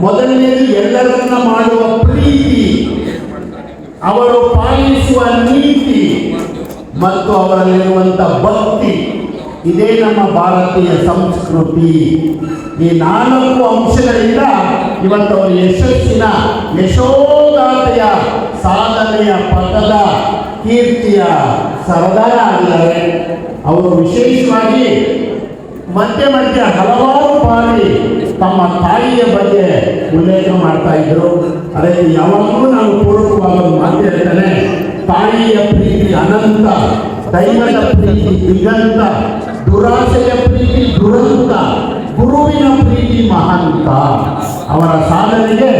ಮೊದಲನೇದು ಎಲ್ಲರನ್ನ ಮಾಡುವ ಪ್ರೀತಿ. ಅವರು ಪಾಲಿಸುವ ನೀತಿ ಮತ್ತು ಅವರಲ್ಲಿರುವಂಥ ಭಕ್ತಿ. ಇದೇ ನಮ್ಮ ಭಾರತೀಯ ಸಂಸ್ಕೃತಿ. ಈ ನಾಲ್ಕು ಅಂಶಗಳಿಂದ ಇವತ್ತು ಅವರು ಯಶಸ್ಸಿನ ಯಶೋಗಾಥೆಯ ಸಾಧನೆಯ ಪಥದ ಕೀರ್ತಿಯ ಸರದಾರ ಆಗಿದ್ದಾರೆ ಅವರು ವಿಶೇಷವಾಗಿ ಮಧ್ಯೆ ಮತ್ತೆ ಹಲವಾರು ಬಾರಿ ತಮ್ಮ ತಾಯಿಯ ಬಗ್ಗೆ ಉಲ್ಲೇಖ ಮಾಡ್ತಾ ಇದ್ರು. ಅದಕ್ಕೆ ಯಾವಾಗಲೂ ನಾನು ಪೂರ್ವಕವಾಗಿ ಒಂದು ಮಾತು ಹೇಳ್ತೇನೆ. ತಾಯಿಯ ಪ್ರೀತಿ ಅನಂತ, ದೈವದ ಪ್ರೀತಿ ದಿಗಂತ, ದುರಾಸೆಯ ಪ್ರೀತಿ ದುರಂತ, ಗುರುವಿನ ಪ್ರೀತಿ ಮಹಾಂತ. ಅವರ ಸಾಧನೆಗೆ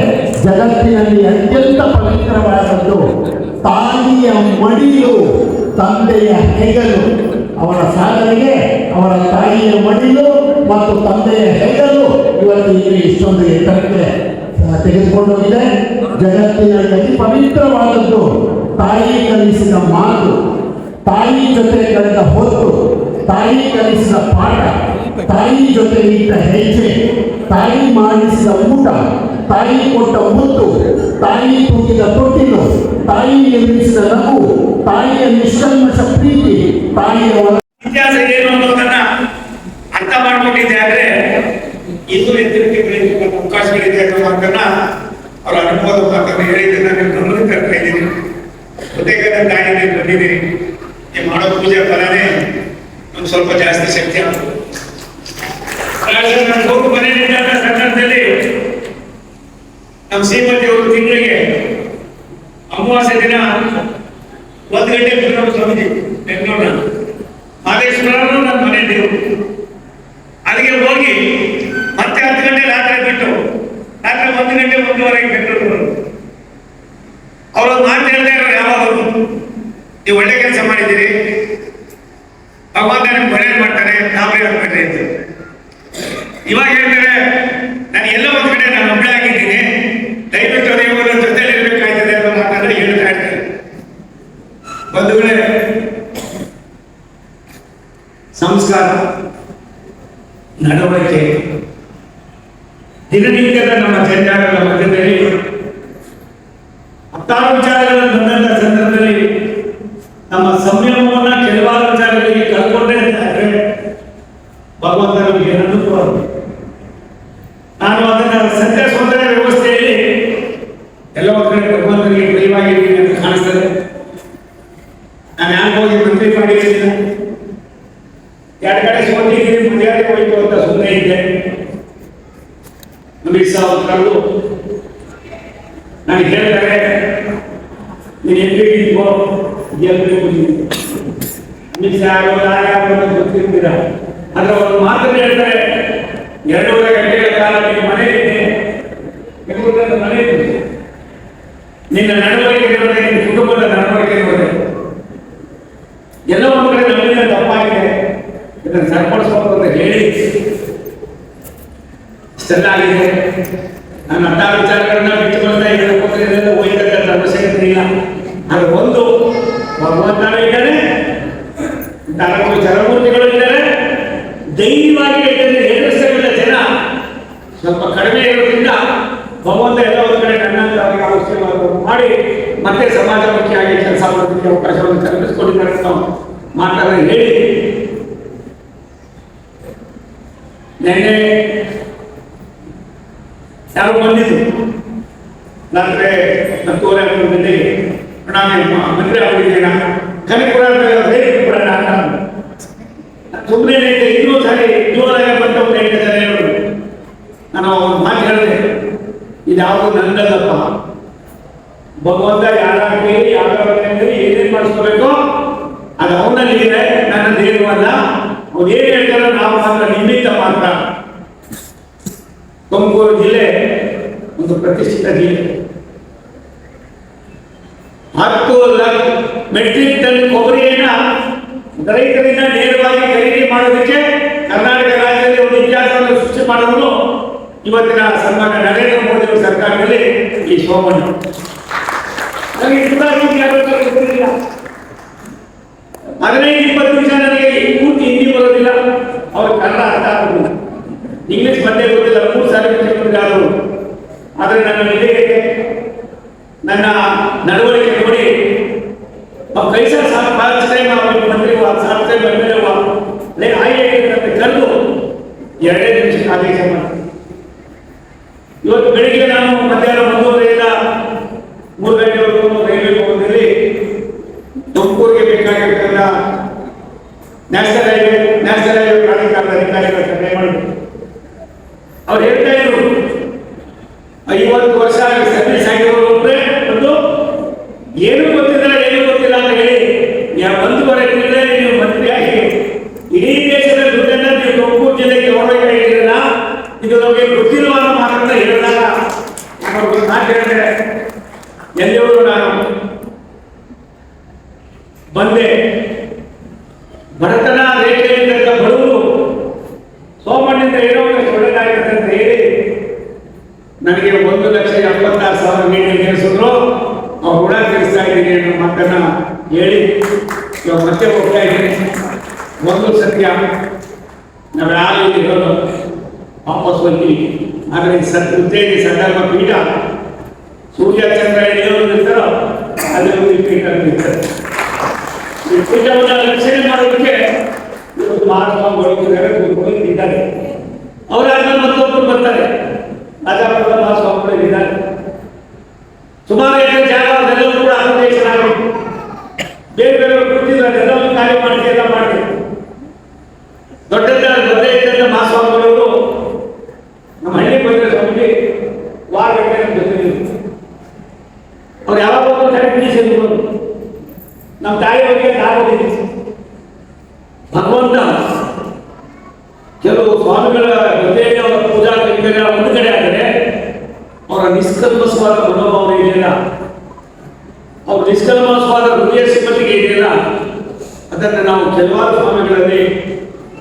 ಜಗತ್ತಿನಲ್ಲಿ ಅತ್ಯಂತ ಪವಿತ್ರವಾದದ್ದು ತಾಯಿಯ ಮಡಿಯು ತಂದೆಯ ಹೆಗಲು. ಅವರ ಸಾಧನೆಗೆ ಅವರ ತಾಯಿಯ ಮಡಿಲು ಮತ್ತು ತಂದೆಯ ಹೆಗಲು ಇವತ್ತು ಇಲ್ಲಿ ಇಷ್ಟೊಂದು ಎತ್ತರಕ್ಕೆ ತೆಗೆದುಕೊಂಡು ಹೋಗಿದೆ. ಜಗತ್ತಿನಲ್ಲಿ ಪವಿತ್ರವಾದದ್ದು ತಾಯಿ ಕಲಿಸಿದ ಮಾತು, ತಾಯಿ ಜೊತೆ ಕಳೆದ ಹೊತ್ತು, ತಾಯಿ ಕಲಿಸಿದ ಪಾಠ, ತಾಯಿ ಜೊತೆ ಇಟ್ಟ ಹೆಜ್ಜೆ, ತಾಯಿ ಮಾಡಿಸಿದ ಊಟ, ತಾಯಿ ಕೊಟ್ಟ ಮುತ್ತು, ತಾಯಿ ತೂಗಿದ ತೊಟ್ಟಿಲು, ತಾಯಿ ನಿರ್ಮಿಸಿದ ನಗು, ತಾಯಿಯ ನಿಷ್ಕಲ್ಮಶ ಪ್ರೀತಿ, ತಾಯಿಯ ಒಳ ಅಂದ್ರೆ ಇನ್ನೂ ಎತ್ತರಕ್ಕೆ ಬೆಳೆಯುವ ಅವಕಾಶಗಳಿದೆ ಅನ್ನೋ ಮಾತನ್ನ ಅವರ ಅನುಭವದ ಮಾತನ್ನು ಹೇಳಿದ್ದನ್ನ ನೀವು ಗಮನಕ್ಕೆ ತರ್ತಾ ಇದ್ದೀನಿ. ಜೊತೆಗೆ ತಾಯಿನೇ ಬಂದಿದೆ. ನೀವು ಮಾಡೋ ಪೂಜೆ ಫಲನೇ ನಮ್ಗೆ ಸ್ವಲ್ಪ ಜಾಸ್ತಿ ಶಕ್ತಿ ಆಗ್ತದೆ ನಾನು ಹೋಗಿ ಮನೆಯಲ್ಲಿದ್ದಾಗ ಸಂದರ್ಭದಲ್ಲಿ ನಮ್ಮ ಶ್ರೀಮತಿ ಅವರು ತಿಂಗಳಿಗೆ ಅಮಾವಾಸ್ಯ ದಿನ ಒಂದು ಗಂಟೆ ಬಿಟ್ಟು ಸ್ವಾಮೀಜಿ ಬೆಂಗಳೂರಿನ ಮಹದೇಶ್ವರನು ನನ್ನ ಮನೆ ದೇವರು ಅಲ್ಲಿಗೆ ಹೋಗಿ ಮತ್ತೆ ಹತ್ತು ಗಂಟೆ ರಾತ್ರಿ ಬಿಟ್ಟು ರಾತ್ರಿ ಒಂದು ಗಂಟೆ ಒಂದೂವರೆಗೆ ಬೆಂಗಳೂರು ಬರೋದು ಅವರು ಮಾತು ಹೇಳ್ತಾ ಇರೋರು ನೀವು ಒಳ್ಳೆ ಕೆಲಸ ಮಾಡಿದ್ದೀರಿ. ಭಗವಂತ ನಿಮ್ಗೆ ಮಾಡ್ತಾರೆ ಅಂತ. ಇವಾಗ ನಾನು ಎಲ್ಲ ಒಂದ್ ಕಡೆ ನಾನು ಒಬ್ಬಳೇ ಆಗಿದ್ದೀನಿ ದಯವಿಟ್ಟು ನೀವು ನನ್ನ ಜೊತೆಲಿ ಇರ್ಬೇಕಾಯ್ತದೆ ಅನ್ನೋ ಮಾತನ್ನ ಹೇಳ್ತಾ ಇರ್ತಾರೆ ಬಂಧುಗಳೇ ಸಂಸ್ಕಾರ ನಡವಳಿಕೆ ದಿನನಿತ್ಯದ ನಮ್ಮ ಜಂಜಾಟದ ಮಧ್ಯದಲ್ಲಿ ಹತ್ತಾರು ವಿಚಾರಗಳನ್ನು ಬಂದಂತ ಸಂದರ್ಭದಲ್ಲಿ ನಮ್ಮ ಸಂಯಮವನ್ನ ಕೆಲವಾರು ವಿಚಾರಗಳಿಗೆ ಕಳ್ಕೊಂಡ್ರೆ ಆದ್ರೆ ಭಗವಂತ ನಮಗೆ ಅನುಕೂಲ ಸತ್ಯ ಸೌಂದರ್ಯ ವ್ಯವಸ್ಥೆಯಲ್ಲಿ ಎಲ್ಲ ಒಂದ್ ಕಡೆ ಭಗವಂತನಿಗೆ ಪ್ರಿಯವಾಗಿದ್ದೀನಿ ಅಂತ ಕಾಣಿಸ್ತದೆ ನಾನು ಯಾಕೆ ಹೋಗಿ ಮಂತ್ರಿ ಮಾಡಿರಲಿಲ್ಲ ಎರಡು ಕಡೆ ಸೋತಿದ್ದೀನಿ ಮರ್ಯಾದೆ ಹೋಯ್ತು ಅಂತ ಸುಮ್ಮನೆ ಇದ್ದೆ ಅಮಿತ್ ಶಾ ಅವ್ರು ಕರೆದು ನನಗೆ ಹೇಳ್ತಾರೆ ನೀನು ಎಲ್ಲಿ ಇದ್ವೋ ಎಲ್ಲಿ ಅಮಿತ್ ಶಾ ಆಗೋದು ಯಾರು ಗೊತ್ತಿರ್ತೀರ ಆದ್ರೆ ಅವರು ಮಾತನ್ನು ಹೇಳ್ತಾರೆ ಎರಡೂವರೆ ಗಂಟೆಗಳ ಕಾಲ ನೀವು ಮನೆಯಲ್ಲಿ ಬೆಂಗಳೂರಿನ ಮನೆಯಲ್ಲಿ ನಿನ್ನ ನಡವಳಿಕೆ ನೋಡಿದ್ರೆ ನಿನ್ನ ಕುಟುಂಬದ ನಡವಳಿಕೆ ಇರೋದೆ ಎಲ್ಲ ಒಂದು ಕಡೆ ನಮ್ಮಿಂದ ತಪ್ಪಾಗಿದೆ. ಇದನ್ನು ಸರಿಪಡಿಸಬೇಕು ಅಂತ ಹೇಳಿ ಚೆನ್ನಾಗಿದೆ ನನ್ನ ಅಂತ ವಿಚಾರಗಳನ್ನ ಬಿಟ್ಟುಕೊಳ್ತಾ ಹೇಳಬೇಕು ಹೋಯ್ತಕ್ಕಂಥ ಅವಶ್ಯಕತೆ ಅದು ಒಂದು ಭಗವಂತನ ಇದ್ದಾನೆ. ನಾಲ್ಕು ಜಲಮೂರ್ತಿಗಳು ಇದ್ದಾರೆ. ದೈವವಾಗಿ ಹೇಳಿದ್ರೆ ಜನ ಸ್ವಲ್ಪ ಕಡಿಮೆ ಇರೋದ್ರಿಂದ ಭಗವಂತ ಎಲ್ಲ ಒಂದು ಕಡೆ ನನ್ನಂತ ಅವರಿಗೆ ಅವಶ್ಯಕವಾದವನ್ನು ಮಾಡಿ ಮತ್ತೆ ಸಮಾಜಮುಖಿಯಾಗಿ ಕೆಲಸ ಮಾಡೋದಕ್ಕೆ ಅವಕಾಶವನ್ನು ಕಲ್ಪಿಸಿಕೊಂಡಿದ್ದಾರೆ ಅಂತ ಮಾತನ್ನ ಹೇಳಿ. ನೆನ್ನೆ ಯಾರು ಬಂದಿದ್ದು ರಾತ್ರಿ ಹತ್ತುವರೆ ನಾನು ಮಂತ್ರಿ ಬಿಡೋಣ ಅಂತ ಸುಮ್ಮನೆ ಇನ್ನೂ ಸರಿ ಜೋರಾಗಿ ಬಂದವರು ಹೇಳ್ತಾರೆ ಅವರು ನಾನು ಮಾತು ಹೇಳಿದೆ, ಇದ್ಯಾವುದು ನಂದಲ್ಲಪ್ಪ ಭಗವಂತ ಯಾರಾಗಲಿ ಯಾರಾಗಲಿ ಏನೇನು ಮಾಡಿಸ್ಕೋಬೇಕು? ಅದು ಅವನಲ್ಲಿ ಇದೆ ನನ್ನದೇನು ಅಲ್ಲ. ಅವ್ರು ಏನು ಹೇಳ್ತಾರೋ ನಾವು ಮಾತ್ರ ನಿಮಿತ್ತ ಮಾತ್ರ. ತುಮಕೂರು ಜಿಲ್ಲೆ ಒಂದು ಪ್ರತಿಷ್ಠಿತ ಜಿಲ್ಲೆ. ಹತ್ತು ಲಕ್ಷ ಮೆಟ್ರಿಕ್ ಟನ್ ಕೊಬ್ಬರಿಯನ್ನ ರೈತರಿಂದ ನೇರವಾಗಿ ಖರೀದಿ ಮಾಡೋದಕ್ಕೆ ಕರ್ನಾಟಕ ರಾಜ್ಯದಲ್ಲಿ ಒಂದು ಇತಿಹಾಸವನ್ನು ಸೃಷ್ಟಿ ಮಾಡೋದು ಇವತ್ತಿನ ಸನ್ಮಾನ್ಯ ನರೇಂದ್ರ ಮೋದಿ ಸರ್ಕಾರದಲ್ಲಿ ಈ ಸೋಮಣ್ಣ. ನನಗೆ ಸುಧಾರಣೆ ಗೊತ್ತಿರಲಿಲ್ಲ ಹದಿನೈದು, ಇಪ್ಪತ್ತು ನಿಮಿಷ ನನಗೆ ಪೂರ್ತಿ ಹಿಂದಿ ಬರೋದಿಲ್ಲ. ಅವ್ರು ಕನ್ನಡ ಅರ್ಥ ಆಗೋದಿಲ್ಲ. ಇಂಗ್ಲಿಷ್ ಬಂದೇ ಗೊತ್ತಿಲ್ಲ. ಮೂರು ಸಾರಿ ಆದರು ಆದರೆ ನನ್ನ ಇದೆ ನನ್ನ ನಡವಳಿಕೆ ನೋಡಿ ಕೈಸ ಸಾಧಿಸ್ತೇನೆ ಅವ್ರಿಗೆ ಮಂತ್ರಿ ಸಾಧಿಸ್ತೇನೆ ಬಂದಿರುವ ಅಲ್ಲೇ ಆಯ್ಕೆ ಕರೆದು ಎರಡೇ ನಿಮಿಷ ಆದೇಶ ಮಾಡಿ. Aí olha que ಋಣ ತೀರಿಸ್ತಾ ಇದ್ದೀನಿ ಅನ್ನೋ ಮಾತನ್ನ ಹೇಳಿ. ಇವಾಗ ಮತ್ತೆ ಹೋಗ್ತಾ ಇದ್ದೀನಿ. ಒಂದು ಸತ್ಯ, ನಾವು ಯಾರು ಇರೋದು? ವಾಪಸ್ ಹೋಗ್ತೀವಿ ಆದರೆ ಸತ್ ಉತ್ತೇಜಿ ಸಂದರ್ಭ ಪೀಠ ಸೂರ್ಯ, ಚಂದ್ರ ಎಲ್ಲಿಯವರು ನಿಲ್ತಾರೋ ಅಲ್ಲಿ ಪೀಠ ಇರ್ತಾರೆ ಈ ಪೀಠವನ್ನು ರಕ್ಷಣೆ ಮಾಡೋದಕ್ಕೆ ಇವತ್ತು ಮಹಾತ್ಮಾಗಳು ಕೂತ್ಕೊಂಡು ಇದ್ದಾರೆ ಅವರಾದ್ಮೇಲೆ ಮತ್ತೊಬ್ಬರು ಬರ್ತಾರೆ. ರಾಜಾಪುರದ ಮಹಾಸ್ವಾಮಿಗಳು ಇದ್ದಾರೆ. ಸುಮಾರು ಎಕರೆ ಜಾಗ ಅದೆಲ್ಲವೂ ಕೂಡ ಅನುದೇಶನಾಗಬೇಕು ಬೇರೆ ಬೇರೆ ಕೂತಿದ್ದಾರೆ ಎಲ್ಲವೂ ಕಾರ್ಯ ಮಾಡಿ ಎಲ್ಲ ಮಾಡಿ ದೊಡ್ಡ ದೊಡ್ಡ ಇದ್ದಂತ ಮಹಾಸ್ವಾಮಿಗಳು ನಮ್ಮ ಹಳ್ಳಿ ಬಂದ ಸ್ವಾಮಿ ವಾರ ಗಂಟೆ ನಮ್ಮ ಜೊತೆ ನಿಂತು. ಅವ್ರು ಯಾವಾಗ ಹೋಗ್ತಾರೆ ಕರೆಕ್ಟ್ ನಿಲ್ಲಿಸಿದ್ರು ನಮ್ಮ ತಾಯಿ ಬಗ್ಗೆ ತಾಯಿ ಭಗವಂತ ಕೆಲವು ಸ್ವಾಮಿಗಳ ಜೊತೆಯಲ್ಲಿ ಅವರ ಪೂಜಾ ಕೈಂಕರ್ಯ ಒಂದು ಕಡೆ ಆದರೆ ಅವರ ನಿಷ್ಕಲ್ಮಸವಾದ ಮನೋಭಾವನೆ ಇದೆಯಲ್ಲ ಅವ್ರ ನಿಷ್ಕಲ್ಮಸವಾದ ಹೃದಯ ಸಿಬ್ಬಂದಿಗೆ ಇದೆಯಲ್ಲ ಅದನ್ನು ನಾವು ಕೆಲವಾರು ಸ್ವಾಮಿಗಳಲ್ಲಿ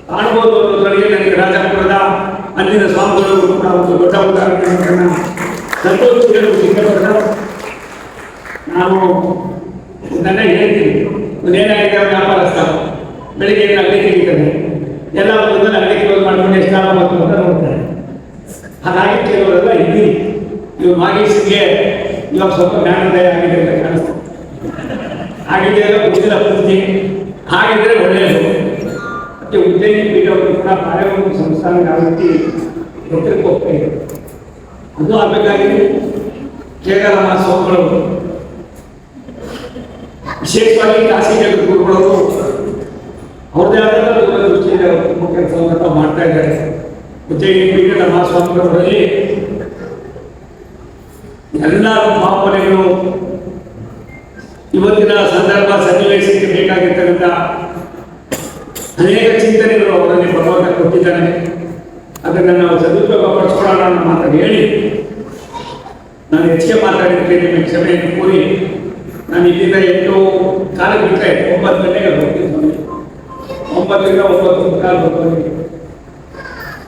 ಕಾಣ್ಬೋದು ಅನ್ನೋದ್ರಲ್ಲಿ ನನಗೆ ರಾಜಾಪುರದ ಅಂದಿನ ಸ್ವಾಮಿಗಳು ಕೂಡ ಒಂದು ದೊಡ್ಡ ಉದಾಹರಣೆಯನ್ನು ಸಂತೋಷಗಳು ಸಿಕ್ಕಬಾರ್ದು ನಾನು ಇದನ್ನ ಹೇಳ್ತೀನಿ. ಏನಾಗಿದೆ ವ್ಯಾಪಾರಸ್ಥ ಬೆಳಿಗ್ಗೆ ಅಂಗಡಿ ತೆಗಿತಾನೆ ಎಲ್ಲ ಬಂದು ಅಂಗಡಿ ಕ್ಲೋಸ್ ಮಾಡ್ಕೊಂಡು ಎಷ್ಟು ಬಂತು ಅಂತ ನೋಡ್ತಾರೆ. ಹಾಗಾಗಿ ಕೆಲವರೆಲ್ಲ ಇದ್ದೀರಿ ಇವ್ರು ಮಾಗೇಶ್ಗೆ ಇವಾಗ ಸ್ವಲ್ಪ ಜ್ಞಾನೋದಯ ಆಗಿದೆ ಅಂತ ಕಾಣಿಸ್ತದೆ ಆಗಿದೆ ಅಂದ್ರೆ ಗೊತ್ತಿಲ್ಲ ಪೂರ್ತಿ ಹಾಗಿದ್ರೆ ಒಳ್ಳೆಯದು. ಮತ್ತೆ ಉಜ್ಜಯಿನಿ ಪೀಠವನ್ನು ಕೂಡ ಕಾರ್ಯವನ್ನು ಸಂಸ್ಥಾನ ಆವೃತ್ತಿ ಎತ್ತರಕ್ಕೆ ಹೋಗ್ತಾ ಅದು ಆಗಬೇಕಾಗಿದೆ. ಕೇರಳ ಸ್ವಾಮಿಗಳು ವಿಶೇಷವಾಗಿ ಖಾಸಗಿ ಗುರುಗಳು ಅವ್ರದೇ ಆದ ದೃಷ್ಟಿಯಿಂದ ಕೆಲಸವನ್ನು ತಾವು ಮಾಡ್ತಾ ಇದ್ದಾರೆ. ಉಜ್ಜಯಿನಿ ಪೀಠದ ಮಹಾಸ್ವಾಮಿಗಳವರಲ್ಲಿ ಎಲ್ಲ ಭಾವನೆಗಳು ಇವತ್ತಿನ ಸಂದರ್ಭ ಸನ್ನಿವೇಶಕ್ಕೆ ಬೇಕಾಗಿರ್ತಕ್ಕಂಥ ಅನೇಕ ಚಿಂತನೆಗಳು ಅವರಲ್ಲಿ ಭಗವಂತ ಕೊಟ್ಟಿದ್ದಾನೆ. ಅದನ್ನು ನಾವು ಸದುಪಯೋಗ ಪಡಿಸ್ಕೊಳ್ಳೋಣ ಅನ್ನೋ ಮಾತನ್ನು ಹೇಳಿ. ನಾನು ಹೆಚ್ಚಿಗೆ ಮಾತಾಡಿದ್ದೆ ನಿಮಗೆ ಕ್ಷಮೆಯನ್ನು ಕೋರಿ. ನಾನು ಇಲ್ಲಿಂದ ಎಂಟು ಕಾಲಕ್ಕೆ ಬಿಟ್ಟರೆ ಒಂಬತ್ತು ಗಂಟೆಗೆ ಹೋಗ್ತೀನಿ. ಒಂಬತ್ತರಿಂದ ಒಂಬತ್ತು ಕಾಲ ಹೋಗ್ತೀನಿ.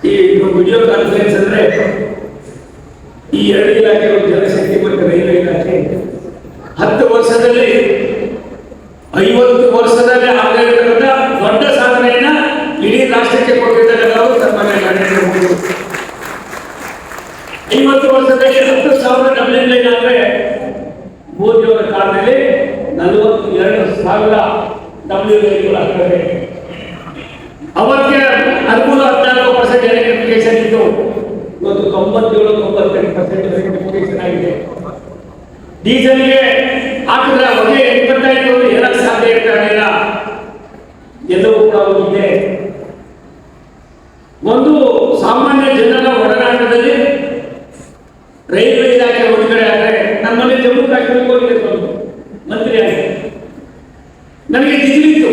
ಈ ವಿಡಿಯೋ ಕಾನ್ಫರೆನ್ಸ್ ಅಂದರೆ ಈ ಎರಡು ಇಲಾಖೆ ಜಲಶಕ್ತಿ ಮತ್ತು ರೈಲ್ವೆ ಇಲಾಖೆ. ಹತ್ತು ವರ್ಷದಲ್ಲಿ, ಐವತ್ತು ವರ್ಷದಲ್ಲಿ ಸಾಧನೆಯನ್ನ ರಾಷ್ಟ್ರಕ್ಕೆ ನಾವು ಸನ್ಮಾನ್ಯ. ಐವತ್ತು ವರ್ಷದಲ್ಲಿ ಹತ್ತು ಸಾವಿರ ಡಬ್ಲಿನ್ ಲೈನ್ ಆದ್ರೆ ಮೋದಿ ಅವರ ಕಾಲದಲ್ಲಿ ನಲವತ್ತು ಎರಡು ಸಾವಿರ ಡಬ್ಲ್ಯೂ ಆಗ್ತದೆ ಅವಕ್ಕೆ ಹದಿಮೂರು ಹದಿನಾಲ್ಕು ಪರ್ಸೆಂಟ್ ಎಲೆಕ್ಟ್ರಿಫಿಕೇಶನ್ ಇತ್ತು ಇವತ್ತು ತೊಂಬತ್ತೇಳು, ತೊಂಬತ್ತೆಂಟು ಪರ್ಸೆಂಟ್ ಎಲೆಕ್ಟ್ರಿಫಿಕೇಶನ್ ಆಗಿದೆ. ಡೀಸೆಲ್ಗೆ ಹಾಕಿದ್ರೆ ಹೊಗೆ ಇಪ್ಪತ್ತೈದು ಹೇಳಕ್ ಸಾಧ್ಯ ಇರ್ತಾ ಇರಲಿಲ್ಲ ಎಲ್ಲವೂ ಕೂಡ ಹೋಗಿದೆ ಒಂದು ಸಾಮಾನ್ಯ ಜನರ ಒಡನಾಟದಲ್ಲಿ ರೈಲ್ವೆ ಇಲಾಖೆ ಒಂದು ಕಡೆ ಆದರೆ ನಮ್ಮಲ್ಲಿ ಜಮ್ಮು ಕಾಶ್ಮೀರಕ್ಕೆ ಹೋಗಿದೆ ಸ್ವಲ್ಪ ಮಂತ್ರಿ ಆಗಿ ನನಗೆ ತಿಳಿದಿತ್ತು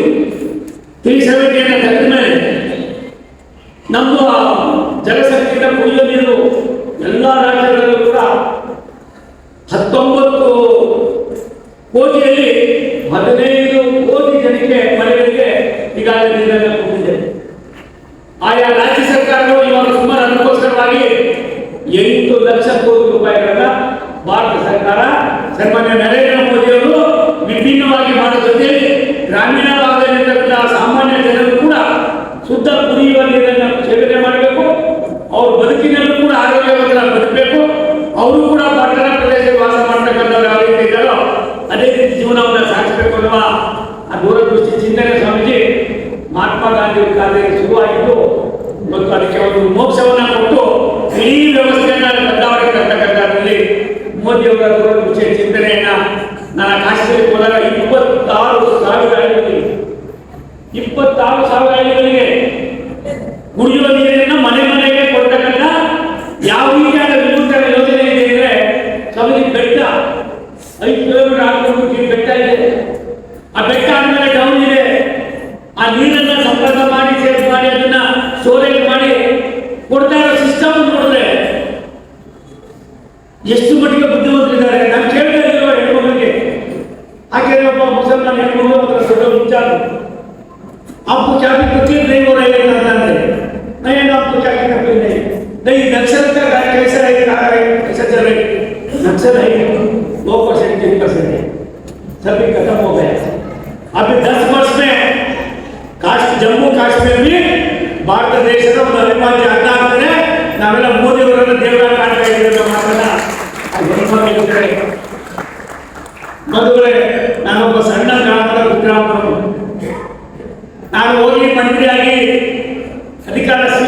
ತ್ರೀ ಸೆವೆಂಟಿಯನ್ನು ತೆಗೆದ ಮೇಲೆ ನಮ್ಮ ಜಲಶಕ್ತಿಯಿಂದ ಕುಡಿಯುವ ನೀರು ಎಲ್ಲ ರಾಜ್ಯಗಳಲ್ಲೂ ಕೂಡ ಹತ್ತೊಂಬತ್ತು ಕೋಟಿಯಲ್ಲಿ ಹದಿನೈದು ಕೋಟಿ ಜನಕ್ಕೆ ಮನೆಗಳಿಗೆ ಈಗಾಗಲೇ ನೀರನ್ನು ಕೊಟ್ಟಿದೆ. ಆಯಾ ರಾಜ್ಯ ಸರ್ಕಾರಗಳು ಇವಾಗ ಸುಮಾರು ಅದಕ್ಕೋಸ್ಕರವಾಗಿ ಎಂಟು ಲಕ್ಷ ಕೋಟಿ ರೂಪಾಯಿಗಳನ್ನ ಭಾರತ ಸರ್ಕಾರ ಸನ್ಮಾನ್ಯ ನರೇಂದ್ರ ಮೋದಿ ಅವರು ವಿಭಿನ್ನವಾಗಿ ಮಾಡೋ ಜೊತೆಯಲ್ಲಿ ಗ್ರಾಮೀಣ ಭಾಗದಲ್ಲಿರ್ತಕ್ಕಂಥ ಸಾಮಾನ್ಯ ಜನರು ಕೂಡ ಶುದ್ಧ ಕುಡಿಯುವ ನೀರನ್ನು ಬದುಕಿನಲ್ಲೂ ಕೂಡ ಆರೋಗ್ಯವಂತರಾಗಿ ಬದುಕಬೇಕು. ಅವರು ಕೂಡ బిడ్డ नक्सल है दो परसेंट तीन परसेंट है सभी खत्म हो गया अभी दस वर्ष में ಕಾಶ್ಮೀರ ಜಮ್ಮು ಕಾಶ್ಮೀರ ಬಿ ಭಾರತ ದೇಶದ ಒಂದು ಅವಿಭಾಜ್ಯ ಅಂಗ ಆಗ್ತದೆ ನಾವೆಲ್ಲ ಮೋದಿ ಅವರನ್ನ ದೇವರ ಕಾಣ್ತಾ ಇದ್ದೇವೆ ಅನ್ನೋ ಮಾತನ್ನ ಆ ಹೆಣ್ಮಕ್ಳಿಗೆ ಹೇಳ್ತಾರೆ. ಬಂಧುಗಳೇ ನಾನೊಬ್ಬ ಸಣ್ಣ ಗ್ರಾಮದ ಗ್ರಾಮದವನು ನಾನು ಹೋಗಿ ಮಂತ್ರಿಯಾಗಿ ಅಧಿಕಾರ ಸ್ವೀಕಾರ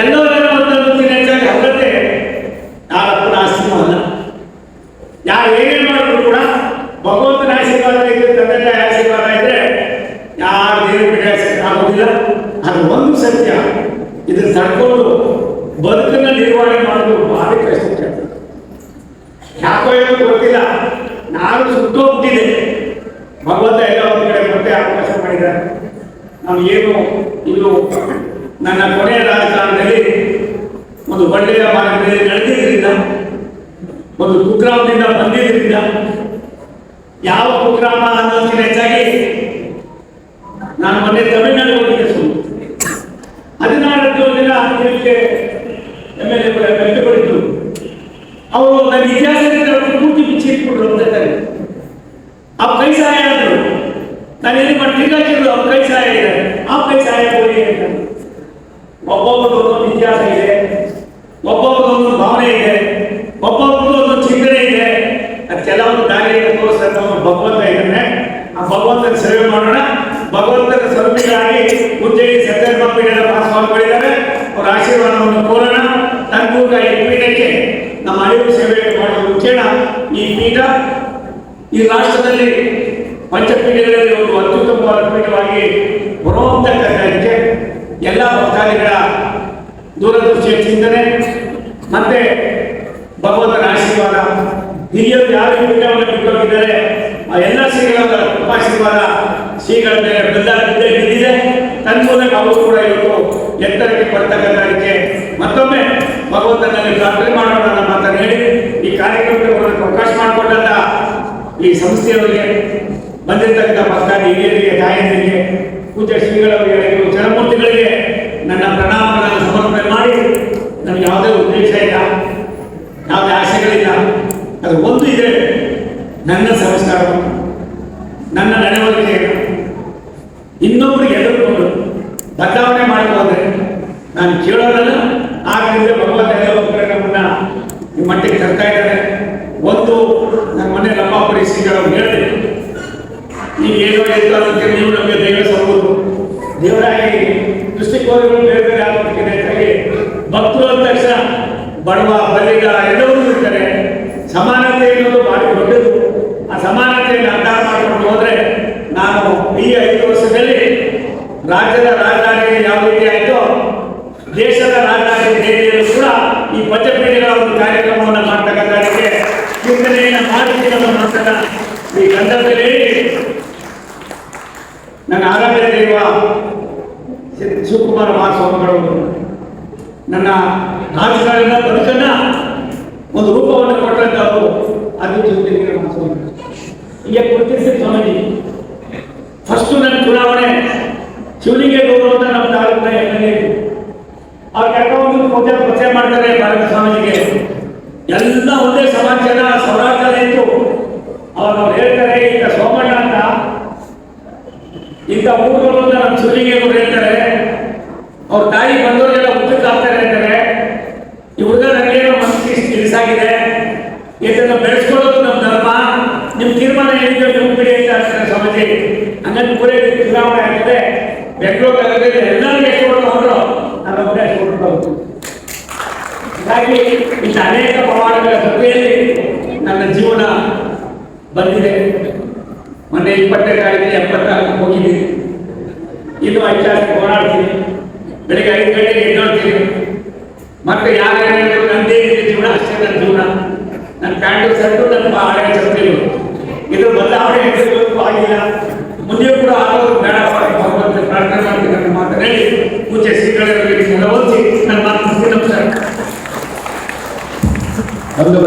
ಎಲ್ಲವನ್ನೆಲ್ಲ ಒಂದು ಕುಗ್ರಾಮದಿಂದ ಬಂದಿದ್ದರಿಂದ ಯಾವ ಭಗವಂತ ಇದನ್ನೇ ಆ ಭಗವಂತನ ಸೇವೆ ಮಾಡೋಣ. ಭಗವಂತನ ಸ್ವರೂಪಿಗಳಾಗಿ ಉದ್ದೇಶ ಸತ್ಯ ಪೀಠದ ಮಹಾಸ್ವಾಮಿಗಳಿದ್ದಾರೆ. ಅವರ ಆಶೀರ್ವಾದವನ್ನು ಕೋರೋಣ. ತನ್ಮೂಲಕ ಈ ಪೀಠಕ್ಕೆ ನಮ್ಮ ಅರಿವು ಸೇವೆ ಮಾಡುವ ಮುಖ್ಯಣ ಈ ಪೀಠ. ಈ ರಾಷ್ಟ್ರದಲ್ಲಿ ಪಂಚಪೀಠಗಳಲ್ಲಿ ಒಂದು ಅತ್ಯುತ್ತಮವಾದ ಪೀಠವಾಗಿ ಹೊರಹೊಮ್ಮತಕ್ಕಂಥದ್ದಕ್ಕೆ ಎಲ್ಲ ಭಕ್ತಾದಿಗಳ ದೂರದೃಷ್ಟಿಯ ಚಿಂತನೆ. ಮತ್ತೆ ಭಗವಂತನ ಆಶೀರ್ವಾದ. ಹಿರಿಯರು ಯಾರು ಪೀಠವನ್ನು ಬಿಟ್ಟೋಗಿದ್ದಾರೆ? ಎಲ್ಲ ಶ್ರೀಗಳ ಉಪಾಸಿಸುವಾಗ ಶ್ರೀಗಳ ಮೇಲೆ ಬೆಲ್ಲ ಬಿದ್ದೇ ಬಿದ್ದಿದೆ ತನ್ಮೂಲಕ ಅವರು ಕೂಡ ಇವತ್ತು ಎತ್ತರಕ್ಕೆ ಬರ್ತಕ್ಕಂಥದಕ್ಕೆ ಮತ್ತೊಮ್ಮೆ ಭಗವಂತನಲ್ಲಿ ಪ್ರಾರ್ಥನೆ ಮಾಡೋಣ ನಮ್ಮ ಮಾತನ್ನು ಹೇಳಿ ಈ ಕಾರ್ಯಕ್ರಮಕ್ಕೆ ಬರೋದಕ್ಕೆ ಅವಕಾಶ ಮಾಡಿಕೊಟ್ಟಂತ ಈ ಸಂಸ್ಥೆಯವರಿಗೆ, ಬಂದಿರತಕ್ಕಂಥ ಭಕ್ತಾದಿ ಹಿರಿಯರಿಗೆ, ತಾಯಂದಿರಿಗೆ ಪೂಜೆ ಶ್ರೀಗಳವರಿಗೆ ಚರಮೂರ್ತಿಗಳಿಗೆ ನನ್ನ ಪ್ರಣಾಮಗಳನ್ನು ಸಮರ್ಪಣೆ ಮಾಡಿ ನನಗೆ ಯಾವುದೇ ಉದ್ದೇಶ ಇಲ್ಲ ಯಾವುದೇ ಆಸೆಗಳಿಲ್ಲ ಅದು ಒಂದು ಇದೆ ನನ್ನ ಸಂಸ್ಕಾರ ನನ್ನ ನಡವಳಿಕೆ ಇನ್ನೊಬ್ಬರಿಗೆ ಎದುರುಕೊಂಡು ಬದಲಾವಣೆ ಮಾಡಿ ನಾನು ಕೇಳೋದಲ್ಲ ಆಗಲಿಂದ ಭಗವಂತ ಎಲ್ಲ ಒಬ್ಬರೇ ನಮ್ಮನ್ನ ಈ ಮಟ್ಟಿಗೆ ತರ್ತಾ ಇದ್ದಾರೆ ಒಂದು ನನ್ನ ಮನೆ ಲಂಬಾಪುರಿ ಶ್ರೀಗಳು ಹೇಳಿದೆ ನೀವು ಏನೋ ಇತ್ತು ಅದಕ್ಕೆ ನೀವು ನಮಗೆ ದೈವ ಸಂಬಂಧ ದೇವರಾಗಿ ದೃಷ್ಟಿಕೋನಗಳು ಬೇರೆ ಬೇರೆ ಆಗೋದಕ್ಕಿಂತ ಹೆಚ್ಚಾಗಿ ಭಕ್ತರು ಅಂದ ತಕ್ಷಣ ಬಡವ ಬಲಿಗ ಎಲ್ಲರೂ ಇರ್ತಾರೆ ಸಮಾನತೆ ಅನ್ನೋದು ಭಾರಿ ದೊಡ್ಡದು ಆ ಸಮಾನತೆಯನ್ನು ಅರ್ಥ ಮಾಡ್ಕೊಂಡು ಹೋದ್ರೆ ನಾನು ಈ ಐದು ವರ್ಷದಲ್ಲಿ ರಾಜ್ಯದ ರಾಜಧಾನಿ ಯಾವ ರೀತಿ ಆಯಿತೋ ರಾಜಧಾನಿ ದೆಹಲಿಯಲ್ಲೂ ಕೂಡ ಈ ಪಂಚಪೀಠಗಳ ಒಂದು ಕಾರ್ಯಕ್ರಮವನ್ನು ಮಾಡ್ತಕ್ಕಂಥದಕ್ಕೆ ಚಿಂತನೆಯನ್ನು ಮಾಡಿ ಮಾತನ್ನ ಈ ಸಂದರ್ಭದಲ್ಲಿ ನನ್ನ ಆರಾಧ್ಯ ದೈವ ಶಿವಕುಮಾರ ಮಹಾಸ್ವಾಮಿಗಳು ನನ್ನ ರಾಜಕಾರಣ ಬದುಕನ್ನ ಒಂದು ರೂಪವನ್ನು ಕೊಟ್ಟಂತವರು ಅದು ಚಿಂತನೆ ಮಹಾಸ್ವಾಮಿ ಹೀಗೆ ಗುರುತಿಸಿ ಸ್ವಾಮೀಜಿ ಫಸ್ಟ್ ನನ್ನ ಚುನಾವಣೆ ಶಿವಲಿಂಗೇಗೌಡರು ಅವ್ರು ಕರ್ಕೊಂಡು ಪೂಜೆ ಪರಿಚಯ ಮಾಡ್ತಾರೆ ಭಾರತ ಸ್ವಾಮೀಜಿಗೆ. ಎಲ್ಲ ಒಂದೇ ಸಮಾಚಾರ ಸೌರಾಷ್ಟ್ರ ಇತ್ತು ಅವ್ರು ಅವ್ರು ಹೇಳ್ತಾರೆ ಈಗ ಸೋಮಣ್ಣ ಅಂತ. ಇಂಥ ಊರುಗಳು ನಮ್ಮ ನಮ್ಮ ಅವ್ರು ಹೇಳ್ತಾರೆ. ಅವ್ರ ತಾಯಿ ಬಂದವರಿಗೆಲ್ಲ ಉದ್ದಕ್ಕೆ ಆಗ್ತಾರೆ ಅಂತಾರೆ ಈ ಹುಡುಗ ನನಗೇನೋ ತಿಳಿಸಾಗಿದೆ ಇದನ್ನು ಬೆಳೆಸ್ಕೊಳ್ಳೋದು ನಮ್ಮ ಧರ್ಮ. ನಿಮ್ಮ ತೀರ್ಮಾನ ಏನಿದೆ ನೀವು ಬಿಡಿ ಅಂತ ಹೇಳ್ತಾರೆ ಸ್ವಾಮೀಜಿ. ಹಂಗಂದು ಪೂರೈಕೆ ಚುನಾವಣೆ ಆಗ್ತದೆ. ಬೆಂಗಳೂರು ನಗರದಲ್ಲಿ ಎಲ್ಲರೂ ಎಷ್ಟು ಕೊಟ್ಟು ನನ್ನ ಒಬ್ಬನೇ ಎಷ್ಟು ಕೊಟ್ಟು ಹೀಗಾಗಿ ಇಂಥ ಅನೇಕ ಪ್ರಮಾಣಗಳ ಸಭೆಯಲ್ಲಿ ನನ್ನ ಜೀವನ ಬಂದಿದೆ. ಮೊನ್ನೆ ಇಪ್ಪತ್ತನೇ ತಾರೀಕಿಗೆ ಎಪ್ಪತ್ನಾಲ್ಕು ಹೋಗಿದ್ದೀನಿ ಇನ್ನು ಐತಿಹಾಸಿಕ ಓಡಾಡ್ತೀನಿ ಬೆಳಿಗ್ಗೆ ಐದು ಗಂಟೆಗೆ ಎದ್ದೋಳ್ತೀನಿ. ಮತ್ತೆ ಯಾರು ನಂದೇ ಇದೆ ಜೀವನ, ಅಷ್ಟೇ ನನ್ನ ಜೀವನ. ನನ್ನ ಪ್ಯಾಂಟು ಶರ್ಟು ನನ್ನ ಹಳೆ ಚರ್ಚೆಗಳು ಇದು ಬದಲಾವಣೆ ಹೆಸರು ಆಗಿಲ್ಲ. ಮುಂದೆ ಕೂಡ ಆಗೋದು ಬೇಡ. ಭಗವಂತ ಪ್ರಾರ್ಥನೆ ಮಾಡ್ತೀನಿ. ನನ್ನ ಮಾತು ಹೇಳಿ. ಪೂಜೆ ನೆರವೇರಿಸಿ ನನ್ನ ಮಾತು ನಮಸ್ಕಾರ. ಒಂದು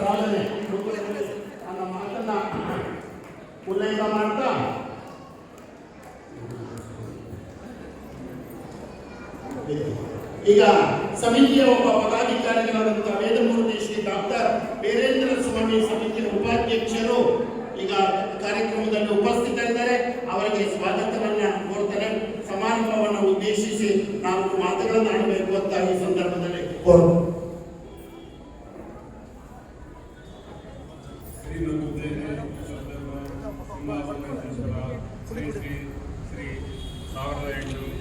ಸಾಧನೆ ಮಾತನ್ನ ಉಲ್ಲೇಖ ಈಗ ಸಮಿತಿಯ ಒಬ್ಬ ಪದಾಧಿಕಾರಿಗಳಾದಂತಹ ವೇದಮೂರ್ತಿ ಶ್ರೀ ಡಾಕ್ಟರ್ ವೀರೇಂದ್ರ ಸ್ವಾಮಿ ಸಮಿತಿಯ ಉಪಾಧ್ಯಕ್ಷರು ಈಗ ಕಾರ್ಯಕ್ರಮದಲ್ಲಿ ಉಪಸ್ಥಿತರಿದ್ದಾರೆ. ಅವರಿಗೆ ಸ್ವಾಗತವನ್ನ ಕೋರ್ತಾರೆ ಸಮಾರಂಭವನ್ನು ಉದ್ದೇಶಿಸಿ ನಾಲ್ಕು ಮಾತುಗಳನ್ನು ಆಡಬೇಕು ಅಂತ ಈ ಸಂದರ್ಭದಲ್ಲಿ ಕೋರು ಶ್ರೀ ಸಾವಿರದ ಎಂಟು